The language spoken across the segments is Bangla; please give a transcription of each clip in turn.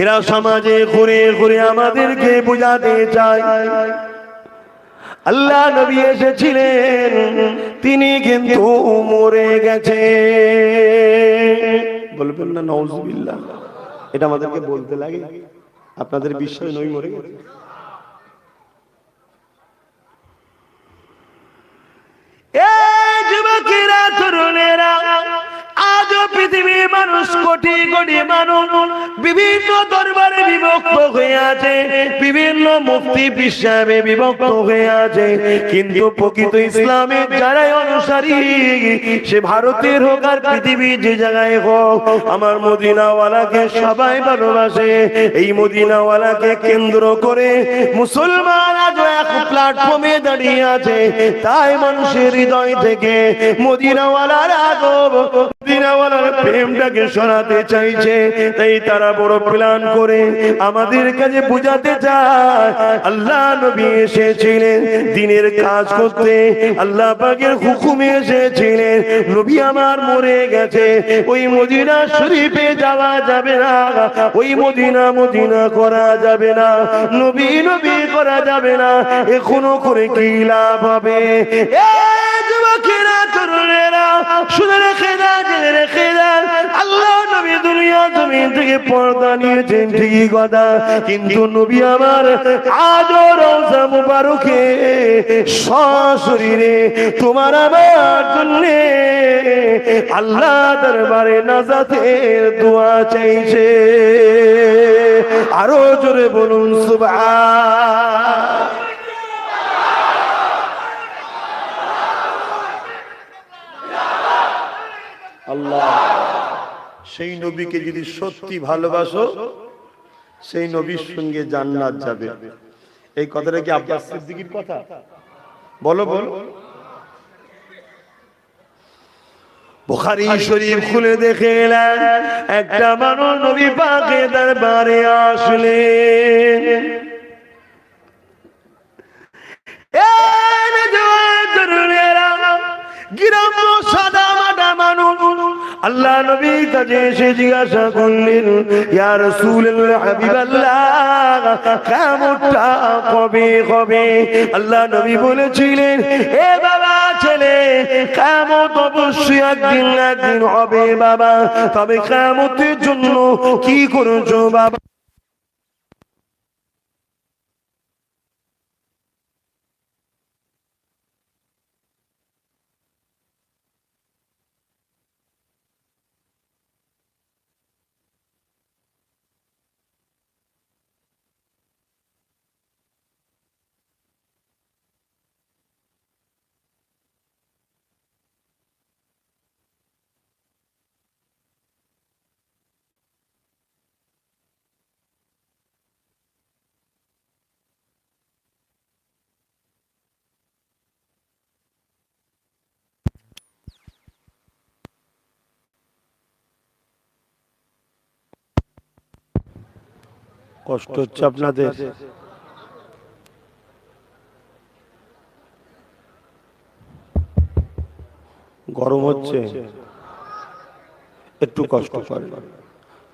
এরা সমাজে ঘুরে ঘুরে আমাদেরকে বোঝাতে চায়। আল্লাহ নবী এসেছিলেন, তিনি কিন্তু মরে গেছে। বলবেন না নওজবিল্লাহ এটা আমাদেরকে বলতে লাগে। আপনাদের বিশ্বাস নই মরে গেছে এই যুবকেরা তরুণেরা আজও পৃথিবীর মানুষ, কোটি কোটি মানুষ, বিভিন্ন দরবারে বিভক্ত হয়ে আছে, বিভিন্ন মুক্তি হিসাবে বিভক্ত হয়ে আছে। কিন্তু প্রকৃত ইসলামের যারাই অনুসারী, সে ভারতের হোক আর পৃথিবীর যে জায়গায় হোক, আমার মদিনাওয়ালাকে সবাই ভালোবাসে। এই মদিনাওয়ালাকে কেন্দ্র করে মুসলমান আজ এক প্ল্যাটফর্মে দাঁড়িয়ে আছে। তাই মানুষের হৃদয় থেকে মদিনাওয়ালার আগব মদিনাওয়ালার প্রেমটাকে সরাতে চাইছে, তাই তারা বড় প্ল্যান করে আমাদের কাছে চায়। আল্লাহ নবী এসেছিলেন দিনের কাজ করতে, আল্লাহ পাকের হুকুমে এসেছিলেন, নবী আমার মরে গেছে, ওই মদিনা শরীফে যাওয়া যাবে না, ওই মদিনা মদিনা করা যাবে না, নবী নবী করা যাবে না, এখনও করে কি লাভ হবে? শুনে রেখে না আল্লাহ দুনিয়া থেকে কিন্তু আমার তোমার আমার জন্য আল্লাহ দরবারে নাজাতের দোয়া চাইছে। আরও জোরে বলুন, সুবহান। আল্লাহ। সেই নবীকে যদি সত্যি ভালোবাসো, সেই নবীর সঙ্গে জান্নাত যাবে। এই কথাটা কি আব্বাস সিদ্দিকীর কথা? বলো বলো। খুলে দেখে একটা মানুষ নবী পাকে দরবারে আসলেন আল্লাহ নবী কাছে এসে জিজ্ঞাসা করলেন, ইয়া রাসূলুল্লাহ, হাবিবাল্লাহ কবে হবে আল্লাহ নবী বলেছিলেন, এ বাবা ছেলে কিয়ামত অবশ্যই একদিন একদিন হবে বাবা, তবে কামতের জন্য কি করছ বাবা? কষ্ট হচ্ছে আপনাদের। গরম হচ্ছে। একটু কষ্ট করে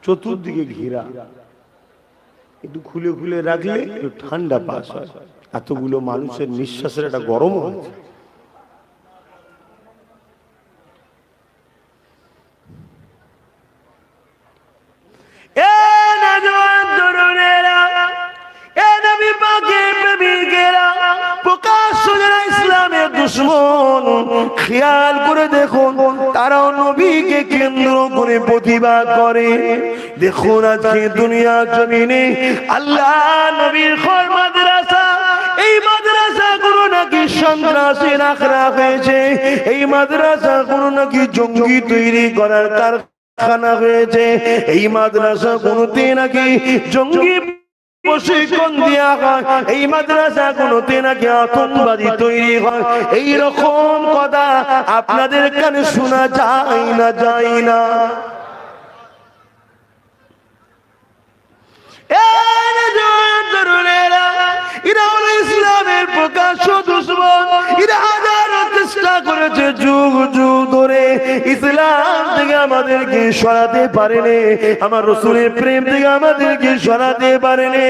চতুর্দিকে ঘেরা। একটু খুলে খুলে রাখলে একটু ঠান্ডা পাস হয়। এতগুলো মানুষের নিঃশ্বাসের একটা গরম হচ্ছে। দুশ্মন, খেয়াল করে দেখুন তারাও নবীকে কেন্দ্র করে প্রতিবাদ করে। দেখুন আজকে দুনিয়া জমিনে আল্লাহ নবীর খর মাদ্রাসা এই মাদ্রাসা গুলো নাকি সন্ত্রাসী রাখা হয়েছে এই মাদ্রাসা গুলো নাকি জঙ্গি তৈরি করার কারখানা হয়েছে এই মাদ্রাসা কোনতে নাকি জঙ্গি এই মাদ্রাসা আতঙ্কবাদী তৈরি হয়। কথা আপনাদের কানে শোনা যায় না যায় না। ইসলামের প্রকাশ্য দুশ্মন। এরা হাজারো চেষ্টা করেছে যুগ যুগ ধরে। ইসলাম থেকে আমাদেরকে সরাতে পারেনি। আমার রসুলের প্রেম থেকে আমাদেরকে সরাতে পারেনি।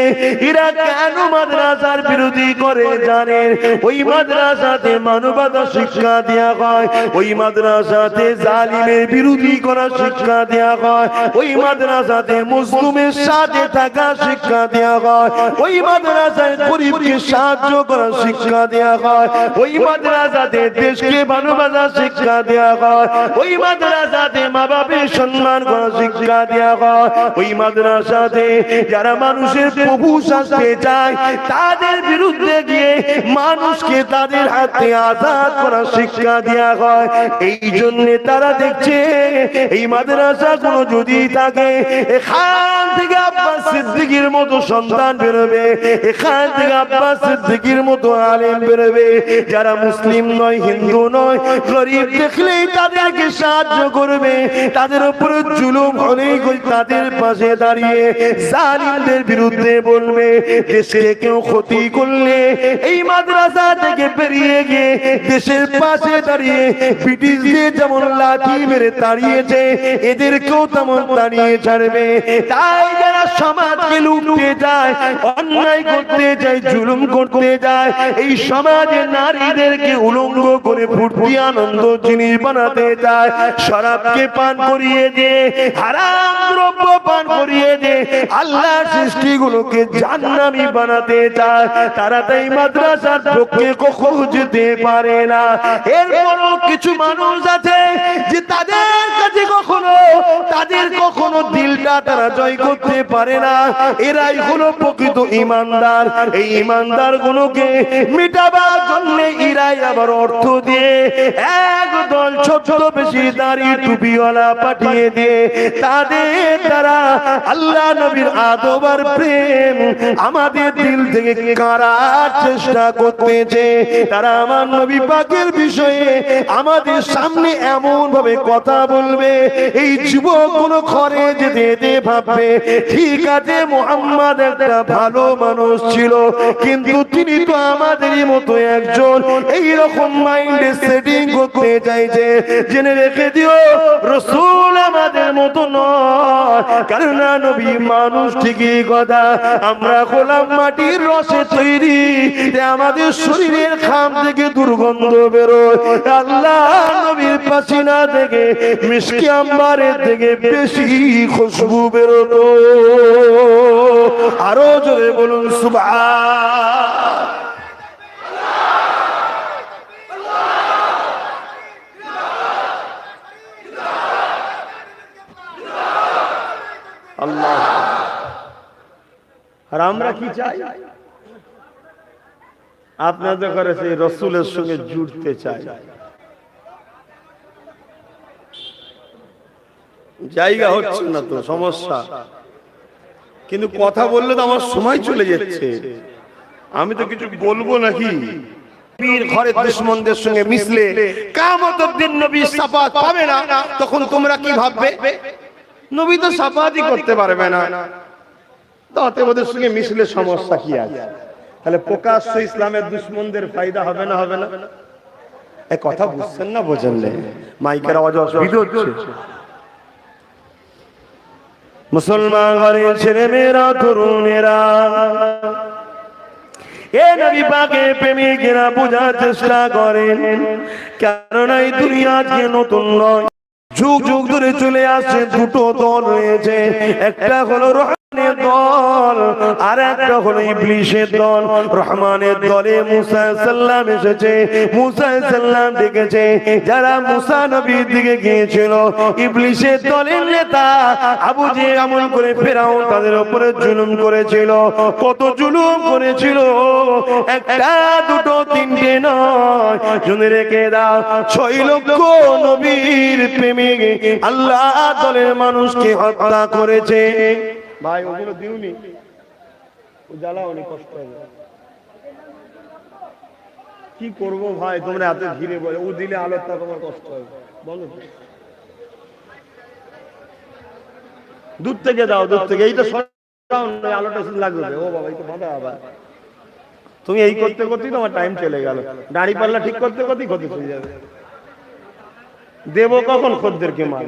এরা কেন মাদ্রাসার বিরোধী করে জানেন ওই মাদ্রাসাতে মানবতা শিক্ষা দেওয়া হয়। ওই মাদ্রাসাতে জালিমের বিরোধী করা শিক্ষা দেওয়া হয়। ওই মাদ্রাসাতে মুসলিমের সাথে থাকা শিক্ষা দেওয়া হয়। ওই মাদ্রাসায় গরিবকে সাহায্য করা শিক্ষা দেওয়া হয়। ওই মাদ্রাসাতে দেশকে ভালোবাসা শিক্ষা দেওয়া হয় ওই মাদ্রাসাতে মা বাপের সম্মান করার শিক্ষা দেওয়া হয় ওই মাদ্রাসাতে যারা মানুষের প্রভু শাস্তে চায়, তাদের বিরুদ্ধে গিয়ে মানুষকে তাদের হাতে আজাদ করার শিক্ষা দেওয়া হয় এই জন্য তারা দেখছে, এই মাদ্রাসা গুলো যদি থাকে, এখান থেকে আব্বাস সিদ্দিকির মতো সন্তান বেরোবে, এখান থেকে আব্বাস সিদ্দিকির মতো আলেম বেরোবে। যারা মুসলিম নয় হিন্দু নয় গরিব দেখলেই তাদেরকে সাহায্য করবে। তাদের উপরে জুলুম হলেই তাদের পাশে দাঁড়িয়ে জালিমদের বিরুদ্ধে বলবে, দেশে কেউ ক্ষতি করলে এই মাদ্রাসা থেকে বেরিয়ে গিয়ে দেশের পাশে দাঁড়িয়ে ব্রিটিশদের যেমন লাঠি মেরে তাড়িয়েছে, এদেরকেও তেমন তাড়িয়ে ছাড়বে। তাই যারা সমাজকে লুটতে যায়, অন্যায় করতে যায়, জুলুম করতে যায়, এই সমাজে নারীদেরকে উলঙ্গ করে ফুর্তি আনন্দ জিনিস বানাতে চায়, শরাবকে পান করিয়ে দে, হারাম দ্রব্য পান করিয়ে দে আল্লাহ সৃষ্টিগুলোকে জান্নামি বানাতে চায় তারা তাই মাদ্রাসার পক্ষে কখনো যেতে পারে না। এরপরও কিছু মানুষ আছে যে তাদের কাছে কখনো, তাদের কখনো দিলটা তারা জয় করতে পারে না। এরাই হলো প্রকৃত ইমানদার। এই ইমানদার গুলোকে মিটাবার জন্য এরাই আবার অর্থ দিয়ে এক দল ছোট বেশি দাড়ি টুপিওয়ালা পাঠিয়ে দিয়ে তাদের দ্বারা আল্লাহ নবীর আদবার প্রেম আমাদের দিল থেকে কারার চেষ্টা করতেছে। তারা আমার নবী পাকের বিষয়ে আমাদের সামনে এমন ভাবে কথা বলবে। এই যুবক কোন ঘরে যেতে যেতে ভাববে, ঠিক আছে, মোহাম্মদ একটা ভালো মানুষ ছিল, কিন্তু তিনি তো আমাদেরই মতো একজন। এই রকম মাইন্ডে সেটিং করতে চাইছে জেনে রেখে দিও, রসুল আমাদের মতো নয়। কারণ নবী মানুষ ঠিকই কথা। আমরা গোলাম মাটির রসে তৈরি আমাদের শরীরের খাম থেকে দুর্গন্ধ বেরোয়। আল্লাহ নবীর পাসিনা থেকে মিষ্টি আম্বারের থেকে বেশি খুশবু বেরোতো। আরও জোরে বলুন সুভা আল্লাহ আর আমরা কি চাই? আপনাদের করে সেই রসুলের সঙ্গে জুড়তে চাই। জায়গা হচ্ছে না তো, সমস্যা। কিন্তু কথা বললে তো আমার সময় চলে যাচ্ছে। আমি তো কিছু বলব নাকি? তখন তোমরা কি ভাববে? নবী তো সাফাতই করতে পারবে না। তাতে ওদের সঙ্গে মিশলে সমস্যা কি আছে? তাহলে প্রকাশ্য ইসলামের দুশ্মনদের ফায়দা হবে না হবে না? এ কথা বুঝছেন না মাইকের আওয়াজ অসুবিধা হচ্ছে। মুসলমান ঘরের ছেলে মেয়েরা তরুণেরা এ নবী পাকে প্রেমিকেরা বোঝার চেষ্টা করেন কেননা এই দুনিয়া আজকে নতুন নয়। যুগ যুগ ধরে চলে আসছে দুটো দল রয়েছে। একটা হলো যারা তাদের উপরে জুলুম করেছিল। কত জুলুম করেছিল? একটা, দুটো, তিনটে নয়। রেখে দাও, ছয় লক্ষ নবীর প্রেমিক আল্লাহ দলের মানুষকে হত্যা করেছে। ভাই ওগুলো দিউনি জ্বালাওনি কষ্ট হবে। কি করব ভাই তোমরা এত ধীরে বলে ও দিলে আলোটা তোমার কষ্ট হবে। বলো দূর থেকে দাও দূর থেকে। সরাও নয়, আলোটা লাগবে। ও বাবা এই তো আবার। তুমি এই করতে করতেই তোমার টাইম চলে গেল। দাড়ি পাল্লা ঠিক করতে করতেই ক্ষতি চলে যাবে। দেব কখন খদ্দেরকে মাল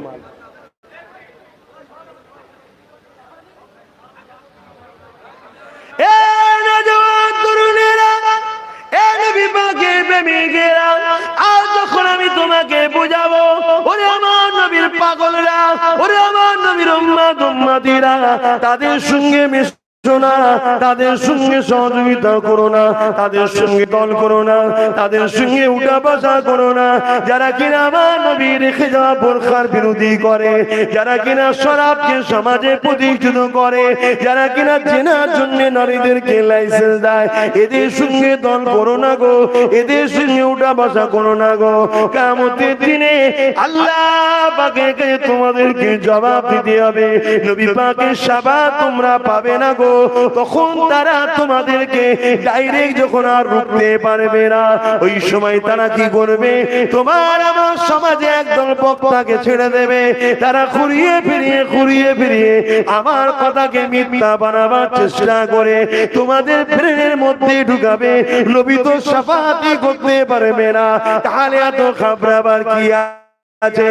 তাদের সঙ্গে মিশ না, তাদের সঙ্গে সহযোগিতা করো না, তাদের সঙ্গে দল করো না, তাদের সঙ্গে উঠা বসা করো না। যারা কিনা আমার নবী রেখে যাওয়া বোরখার বিরোধী করে, যারা কিনা শরাবকে সমাজে প্রতিষ্ঠিত করে, যারা কিনা চেনার জন্য নারীদেরকে লাইসেন্স দেয়, এদের সঙ্গে দল করো না গো, এদের সঙ্গে উঠা বসা করো না গো। কামতের দিনে আল্লাহ পাকে তোমাদেরকে জবাব দিতে হবে, নবী পাকের সাবা তোমরা পাবে না গো। তখন তারা তোমাদেরকে ডাইরেক্ট যখন আর রুখতে পারবে না, ওই সময় তারা কি করবে? তোমার আমার সমাজে একদল বক্তাকে ছেড়ে দেবে। তারা ঘুরিয়ে ফিরিয়ে ঘুরিয়ে ফিরিয়ে আমার কথাকে মিথ্যা বানাবার চেষ্টা করে, তোমাদের ব্রেনের মধ্যে ঢুকাবে। নবী তো সাফাতি করতে পারবে না। তাহলে এত খাবরাবার কি আছে?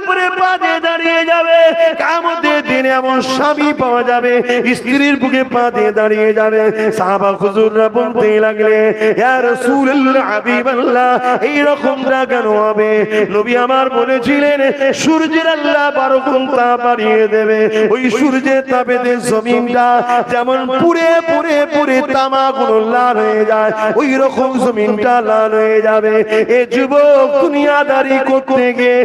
উপরে দাঁড়িয়ে যাবে। দিনে এমন স্বামী পাওয়া যাবে, স্ত্রীর বুকে দাঁড়িয়ে যাবে। বলতে লাগলে কেন হবে? নবী আমার বলেছিলেন, সূর্যের আল্লাহ বারো গুণ বাড়িয়ে দেবে। ওই সূর্যের জমিনটা যেমন পুড়ে পুড়ে পুড়ে তামা গুলো লাল হয়ে যায় ওই রকম জমিনটা লাল হয়ে যাবে। এ যুবক দুনিয়াদারি করতে গিয়ে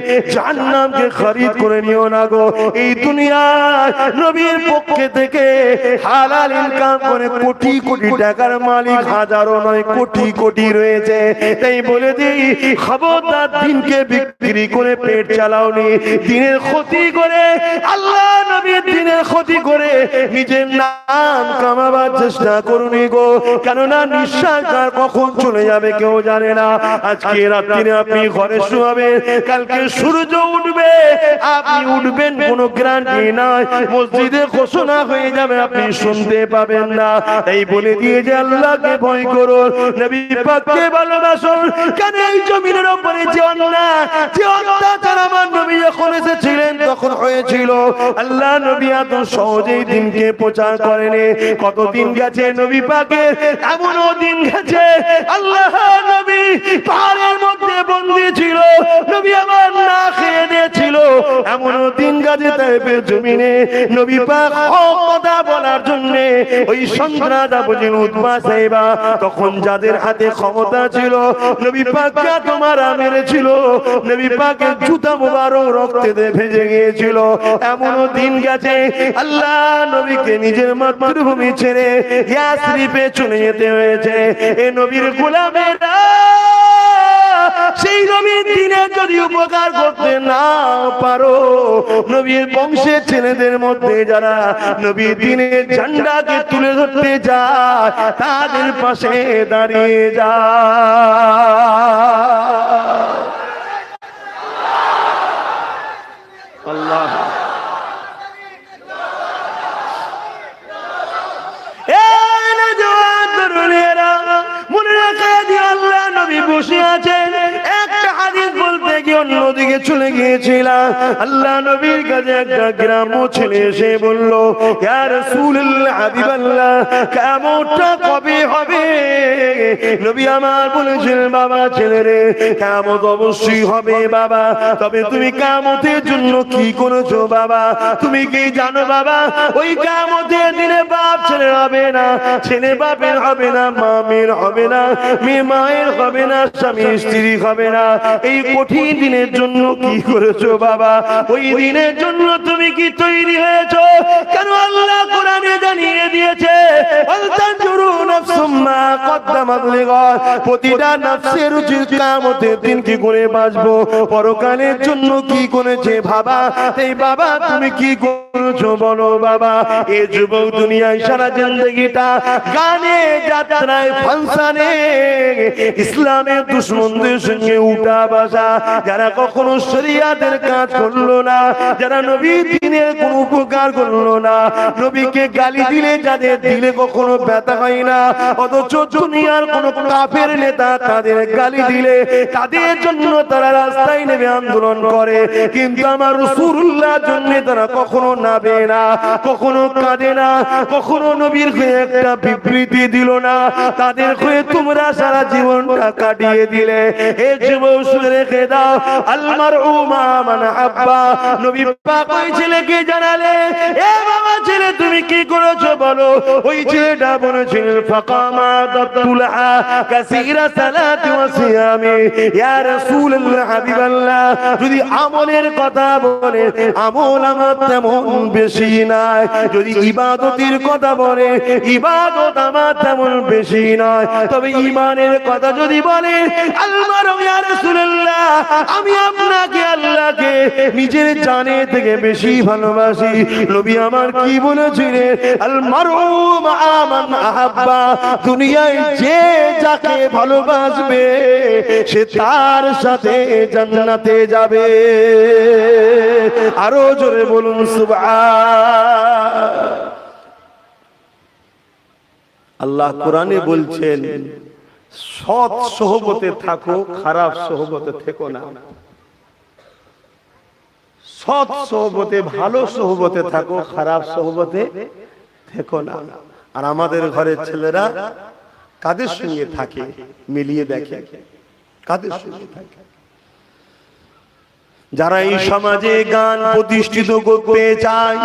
জান্নাতকে খরিদ করে নিও না গো। এই দুনিয়ার নবীর পক্ষে থেকে হালাল ইনকাম করে কোটি কোটি টাকার মালিক হাজারো নয়, কোটি কোটি রয়েছে। তাই বলে দিই, খবরদার দিনকে বিক্রি করে পেট চালাওনি, দিনের ক্ষতি করে, আল্লাহ নবীর দিনের ক্ষতি করে নিজের নাম কামাবার চেষ্টা করুনি গো। কেননা নিঃশ্বাস কার কখন চলে যাবে কেউ জানে না। আজকে রাত্রিরে আপনি ঘরে শুয়াবেন কালকে সূর্য উঠবে আপনি উঠবেন কোনো গ্যারান্টি নাই। মসজিদে ঘোষণা হয়ে যাবে আপনি শুনতে পাবেন না। এই বলে দিয়ে যে আল্লাহকে ভয় করুন নবী পাককে ভালোবাসুন। কেন এই জমিনের উপরে যে অন্যায় যে অত্যাচার আমার নবী যখন এসেছিলেন তখন হয়েছিল। আল্লাহ নবী এত সহজেই দিনকে প্রচার করেনি। কতদিন গেছে নবী পাকের এমনও দিন গেছে। আল্লাহ নবী পাহাড়ের মধ্যে বন্দি ছিল। নবী আমার না খেয়ে এমনও দিন গেছে তাইপের জমিনে। নবী পাক হক কথা বলার জন্য ওই সন্ত্রাস বুঝি উদ্মা সাহেবা তখন যাদের হাতে ক্ষমতা ছিল, নবী পাককে তোমারা মেরেছিল নবী পাকের জুতা মুবারক রক্তে ভেজে গিয়েছিল। এমনও দিন গেছে, আল্লাহ নবীকে নিজের মাতৃভূমি ছেড়ে ইয়াসরিফে চলে যেতে হয়েছে। এ নবীর গোলামেরা সেই নবীর দিনে যদি উপকার করতে না পারো, নবীর বংশের ছেলেদের মধ্যে যারা নবীর দিনের ঝান্ডাকে তুলে ধরতে যায়, তাদের পাশে দাঁড়িয়ে যা আল্লাহ। গিয়েছিলাম আল্লাহ নবীর কাছে একটা ছেলে এসে কবে হবে? নবী আমার বাবা ছেলে রে অবশ্যই হবে বাবা, তবে তুমি জন্য কি করেছ বাবা? তুমি কি জানো বাবা, ওই দিনে বাপ ছেলে হবে না, ছেলে বাপের হবে না মা মেয়ের হবে না, মেয়ে মায়ের হবে না, স্বামী স্ত্রী হবে না। এই কঠিন দিনের জন্য কি করেছ বাবা? ওই দিনের জন্য তুমি কি তৈরি হয়েছো? কেন আল্লাহ কোরআনে জানিয়ে দিয়েছে প্রতিটা নফসের উচিত কিয়ামতের দিন কি করে বাঁচবো? পরকালের জন্য কি করেছে বাবা? এই বাবা, তুমি কি করেছ বলো বাবা? এ যুবক দুনিয়ায় সারা জিন্দগিটা গানে, যাত্রায় ইসলামের দুশ্মনদের সঙ্গে উঠা বাসা। যারা কখনো শরিয়াতের কাজ করল না, যারা নবী দিনের কোন উপকার করল না, নবীকে গালি দিলে যাদের দিলে কখনো ব্যথা হয় না, অথচ দুনিয়ার কোন কাফের নেতা তাদের গালি দিলে তাদের জন্য তারা রাস্তায় নেমে আন্দোলন করে। কিন্তু আমার রসুল্লাহ জন্য তারা কখনো নাবে না, কখনো কাঁদে না, কখনো নবীর হয়ে একটা বিবৃতি দিল না। তাদের হয়ে তোমরা সারা জীবনটা কাটিয়ে দিলে। এ রেখে দাও আলমার উমা মানে আব্বা। নবী ওই ছেলেকে জানালে, এ বাবা ছেলে, তুমি কি করেছ বলো? ওই ছেলেটা বলেছিল, ফাকামা দাতুলহা কাসীরা সালাতি ওয়া সিয়ামি ইয়া রাসূলুল্লাহ হাবিবাল্লাহ যদি আমলের কথা বলে আমল আমার তেমন বেশি নাই যদি ইবাদতের কথা বলে ইবাদত আমার তেমন বেশি নয়। তবে ইমানের কথা যদি বলে আলমার ইয়া রাসূলুল্লাহ, আমি আপনাকে, আল্লাহকে নিজের জানে থেকে বেশি ভালোবাসি। নবী আমার কি বলেছিলেন? আল মারুম আমান আহাব্বা, দুনিয়ায় যে যাকে ভালোবাসবে, সে তার সাথে জান্নাতে যাবে। আরও জোরে বলুন আল্লাহ কোরআনে বলছেন, সৎ সহবতে থাকো, খারাপ সহবতে থেকো না। সৎ সহবতে, ভালো সহবতে থাকো, খারাপ সহবতে থেকো না। আর আমাদের ঘরের ছেলেরা কাদের সঙ্গে থাকে মিলিয়ে দেখে? কাদের সঙ্গে থাকে? যারা এই সমাজে গান প্রতিষ্ঠিত করতে চায়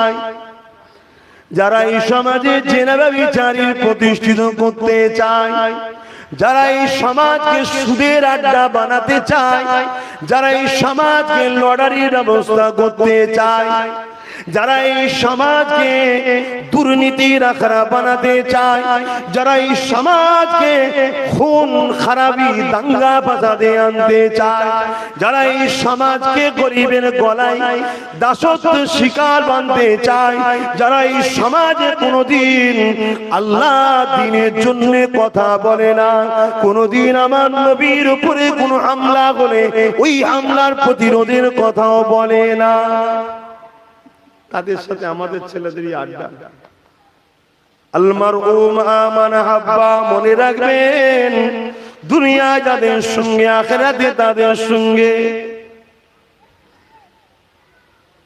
যারা এই সমাজে জেনাবা বিচারীর প্রতিষ্ঠিত করতে চায় যারা এই সমাজকে সুদের আড্ডা বানাতে চায় যারা এই সমাজকে লটারির ব্যবস্থা করতে চায় যারা এই সমাজকে দুর্নীতির আখড়া বানাতে চায়, যারা এই সমাজকে খুন, খারাপি, দাঙ্গা বাজাতে আনতে চায়, যারা এই সমাজকে গরিবের গলায় দাসত্ব শিকার বানতে চায়, যারা এই সমাজে কোনোদিন আল্লাহ দিনের জন্য কথা বলে না, কোনোদিন আমার নবীর উপরে কোনো হামলা বলে ওই হামলার প্রতিরোধের কথাও বলে না। তাদের সাথে আমাদের ছেলেদেরই আড্ডা। আলমার হাব্বা মনে রাখবেন দুনিয়ায় যাদের সঙ্গে আখেরাতে তাদের সঙ্গে।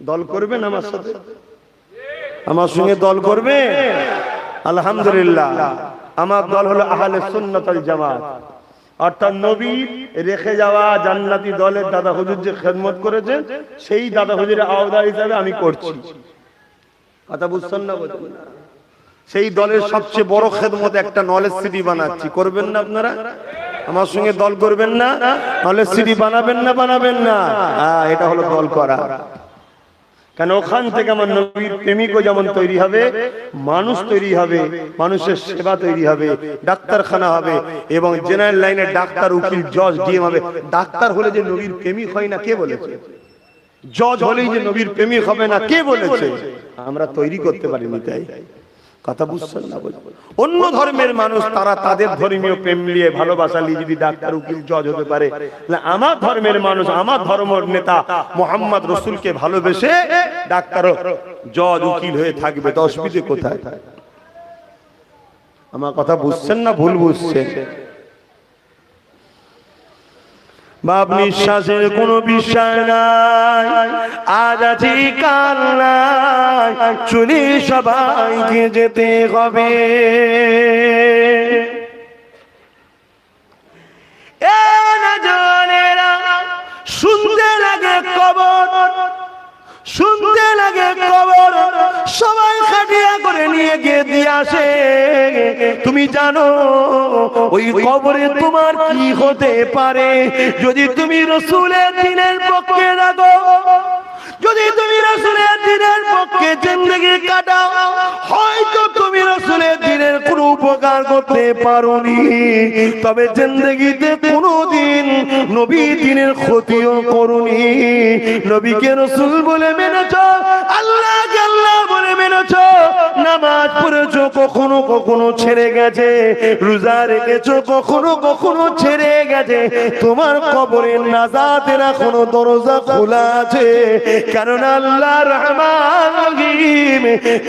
দল করবেন আমার সাথে? আমার সঙ্গে দল করবে আলহামদুলিল্লাহ। আমার দল হলো আহলে সুন্নাতুল জামাত। অর্থাৎ নবী রেখে যাওয়া জান্নাতি দলের দাদা হুজুর যে খেদমত করেছেন, সেই দাদা হুজুরের আওদা হিসাবে আমি করছি। কথা বুঝছেন না বলছেন সেই দলের সবচেয়ে বড় খেদমত একটা নলেজ সিটি বানাচ্ছি। করবেন না আপনারা? আমার সঙ্গে দল করবেন না? নলেজ সিটি বানাবেন না বানাবেন না? হ্যাঁ এটা হলো দল করা। কেন ওখান থেকে আমার নবীর প্রেমিকও যেমন তৈরি হবে, মানুষ তৈরি হবে, মানুষের সেবা তৈরি হবে, ডাক্তারখানা হবে এবং জেনারেল লাইনে ডাক্তার, উকিল জজ ডিএম হবে। ডাক্তার হলে যে নবীর প্রেমিক হয় না, কে বলেছে? জজ হলেই যে নবীর প্রেমিক হবে না, কে বলেছে? আমরা তৈরি করতে পারিনি তাই। কথা বুঝছেন না বলছি। অন্য ধর্মের মানুষ তারা তাদের ধর্মীয় প্রেম নিয়ে ভালোবাসা নিয়ে যদি ডাক্তার উকিল জজ হতে পারে আমার ধর্মের মানুষ আমার ধর্মের নেতা মোহাম্মদ রসুলকে ভালোবেসে ডাক্তার জজ উকিল হয়ে থাকবে। তো অসুবিধে কোথায়? আমার কথা বুঝছেন না ভুল বুঝছেন। বাপ নিঃশ্বাসের কোনো বিশ্বাস নাই। আজ আছি কাল নাই। চুনি সবাইকে যেতে হবে। নিয়ে গিয়ে দিয়ে আসে। তুমি জানো ওই কবরে তোমার কি হতে পারে? যদি তুমি রসুলের দিনের পক্ষে রাখো যদি তুমি রসুলের দিনের পক্ষে জিন্দগি কাটাও। হয়তো তুমি রসুলের দিনের কোন উপকার করতে পারোনি। তবে জিন্দগিতে কোনোদিন নবী দিনের ক্ষতিও করুনি। নবীকে রসুল বলে মেনেছ, আল্লাহকে আল্লাহ বলে মেনেছ, নামাজ পড়েছ, কখনো কখনো ছেড়ে গেছে, রোজা রেখেছ, কখনো কখনো ছেড়ে গেছে। তোমার কবরের নাজাতের কোনো দরজা খোলা আছে। কেননা আল্লাহ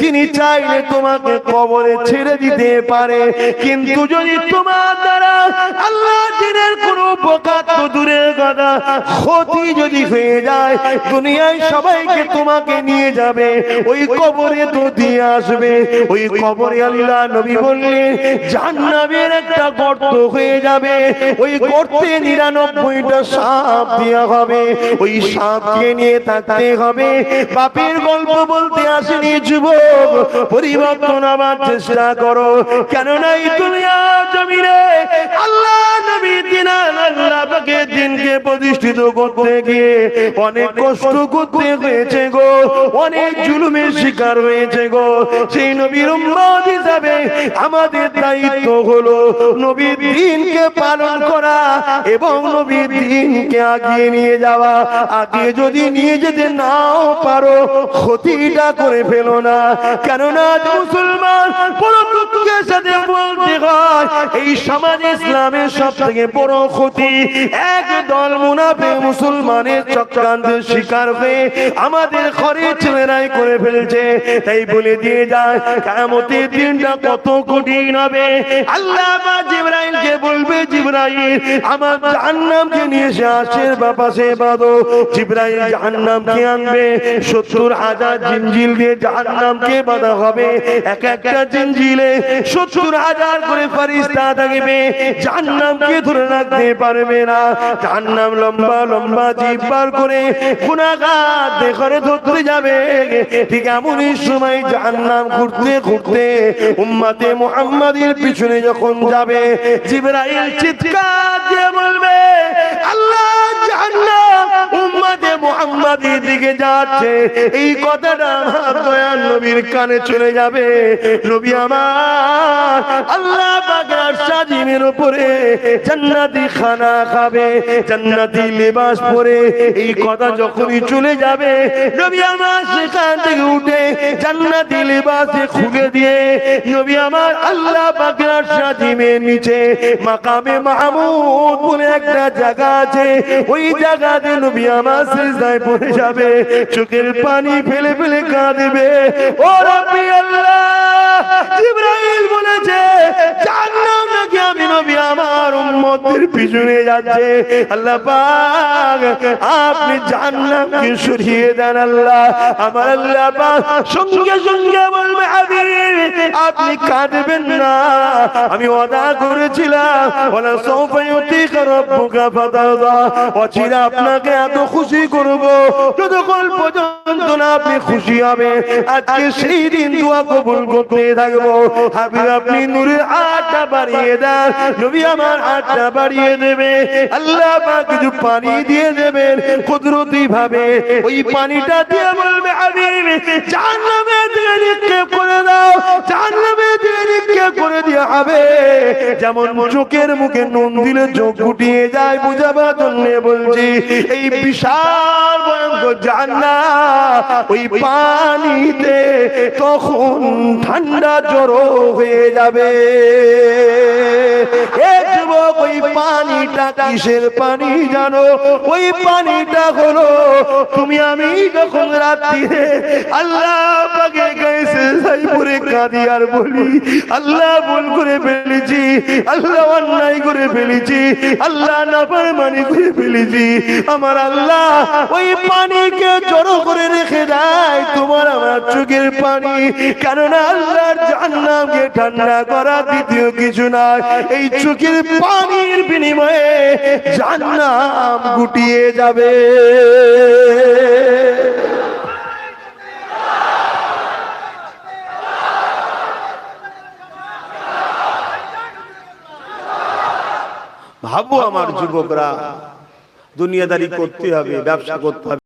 তিনি চাইলে তোমাকে কবরে ছেড়ে দিতে পারে। কিন্তু যদি তোমার দ্বারা আল্লাহ দিনের কোন উপকার তো কথা ক্ষতি যদি হয়ে যায়, দুনিয়ায় সবাইকে তোমাকে নিয়ে যাবে। ওই কবরে তো দিয়ে আসবে। ওই কবরে আল্লাহ নবী বললেন, জাহান্নামের একটা গর্ত হয়ে যাবে। ওই গর্তে নিরানব্বইটা সাপ দেওয়া হবে। ওই সাপকে নিয়ে থাকতে হবে। বাপের গল্প বলতে আসেনি যুবক, পরিবর্তন আবার চেষ্টা করো। কেননা এই দুনিয়া জমিনে আল্লাহ নবী আল্লাহ পাকে দিনকে প্রতিষ্ঠিত করতে গিয়ে অনেক কষ্ট করতে হয়েছে গো, অনেক জুলুমের শিকার হয়েছে গো। সেই নবীর উম্মত হিসাবে আমাদের দায়িত্ব হলো নবীর দিনকে পালন করা এবং নবীর দিনকে আগিয়ে নিয়ে যাওয়া। আগে যদি নিয়ে যেতে নাও পারো ক্ষতিটা করে ফেলো না। কেননা মুসলমান বড় সাথে বলতে হয়, এই সমাজ ইসলামের সব থেকে বড় ক্ষতি এক দল মুনাফে মুসলমানের চক্রান্তের শিকার হয়ে আমাদের ঘরে ছেলেরাই করে ফেলছে। তাই বলে দিয়ে যায় কামতের দিনটা কত কঠিন হবে। আল্লাহ জিব্রাইলকে বলবে, জিব্রাইল, আমার জাহান্নামকে নিয়ে এসে আসের বাপাসে বাঁধো। জিব্রাইল জাহান্নামকে আনবে। সত্তর হাজার দিয়ে জাহান্নামকে বাঁধা হবে। এক একটা সত্তর হাজার করে ফারিস্তা থাকবে। জাহান্নামকে ধরে রাখতে পারবে না। জাহান্নাম লম্বা লম্বা জিভ বার করে গুনাহগার দেখরে ধরতে যাবে। ঠিক এমনই সময় জাহান্নাম ঘুরতে ঘুরতে উম্মাতে মুহাম্মাদের পিছনে যখন যাবে, জিবরাইল চিৎকার দিয়ে বলবে, আল্লাহ উম্মাতে দিকে যাচ্ছে। এই কথাটা আমার দয়াল নবীর কানে চলে যাবে। নবী আমার আল্লাহ নিচে মাকামে মাহমুদ বলে একটা জায়গা আছে, ওই জায়গাতে নবী আমার পড়ে যাবে, চোখের পানি ফেলে ফেলে কাঁদবে। ও রব্বি আল্লাহ বলেছে জান্নাত নাকি আমি নবী? আমার উম্মতের পিছনে যাচ্ছে। আল্লাহ পাক, আপনি সরিয়ে দেন আল্লাহ। আমার আল্লাহ পাক সঙ্গে সঙ্গে বলবে আপনি কাঁদবেন না। আমি ওয়াদা করেছিলাম। আপনাকে এত খুশি করব। যতক্ষণ পর্যন্ত না আপনি খুশি হবে আজকে সেই দিন দোয়া কবুল করতে থাকব। হাবিব, আপনি নূরের আটটা বাড়িয়ে দেন। নবী আমার আটটা বাড়িয়ে দেবে। আল্লাহ কিছু পানি দিয়ে দেবেন কুদরতি ভাবে। ওই পানিটা দিয়ে বলবে হাবিব জাহান্নামে দিয়ে নিক্ষেপ করে দাও। জাহান্নামে দিয়ে নিক্ষেপ করে দিয়ে হবে। যেমন চোখের মুখে নুন দিলে চোখ ফুটিয়ে যায়, বুঝাবার জন্য বলছি, এই বিশাল ভয়ঙ্কর জান্নাত ওই পানিতে তখন ঠান্ডা জড়ো হয়ে যাবে। ওই পানিটা কিসের পানি জানো? ওই পানিটা হলো, তুমি আমি যখন রাত্রিরে আল্লাহ পাকে গাইছে সাইপুরে কাঁদি আর বলি, আল্লাহ ভুল করে আল্লাহ অন্যায় করে ফেলেছি, আল্লাহ নাফার মানি করে ফেলেছি। আমার আল্লাহ ওই পানিকে জড়ো করে রেখে দেয়, তোমার আমার চোখের পানি। কেননা আল্লাহর জান্নামকে ঠান্ডা করা দ্বিতীয় কিছু না এই চোখের পানির বিনিময়ে জান্নাম গুটিয়ে যাবে। ভাবো আমার যুবকরা। দুনিয়াদারি করতে হবে ব্যবসা করতে হবে।